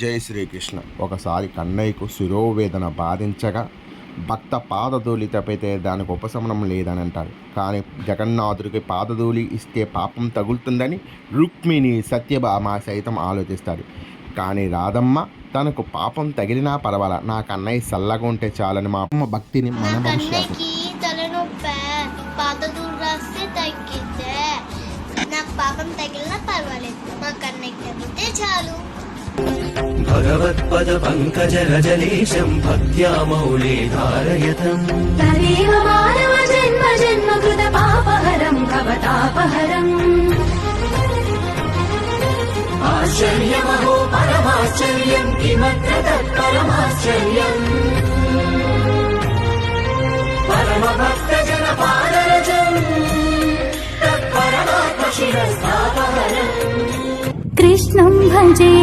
జై శ్రీకృష్ణ ఒకసారి కన్నయ్యకు శిరోవేదన బాధించగా భక్త పాదధూళి తప్పితే దానికి ఉపశమనం లేదని అంటారు కానీ జగన్నాథుడికి పాదధూళి ఇస్తే పాపం తగులుతుందని రుక్మిణి సత్యభామ సైతం ఆలోచిస్తాడు. కానీ రాధమ్మ తనకు పాపం తగిలినా పర్వాలా. నా కన్నయ్య చల్లగా ఉంటే చాలని మా అమ్మ భక్తిని మన నాకు పాపం తగిలినా పర్వాలేదు. మా కన్నయ్యకి తగ్గితే చాలు. भगवत्पदपङ्कजरजलेशम् भक्त्या मौले धारयतम् तदेव मानव जन्म जन्म कृत पापहरम् भवतापहरम् आश्चर्यमहो परमाश्चर्यम् किमत्र तत्परमाश्चर्यम् परमभक्तजनपादरजम् तत्परमात्मशिरस्तापहरम् कृष्णम् भजे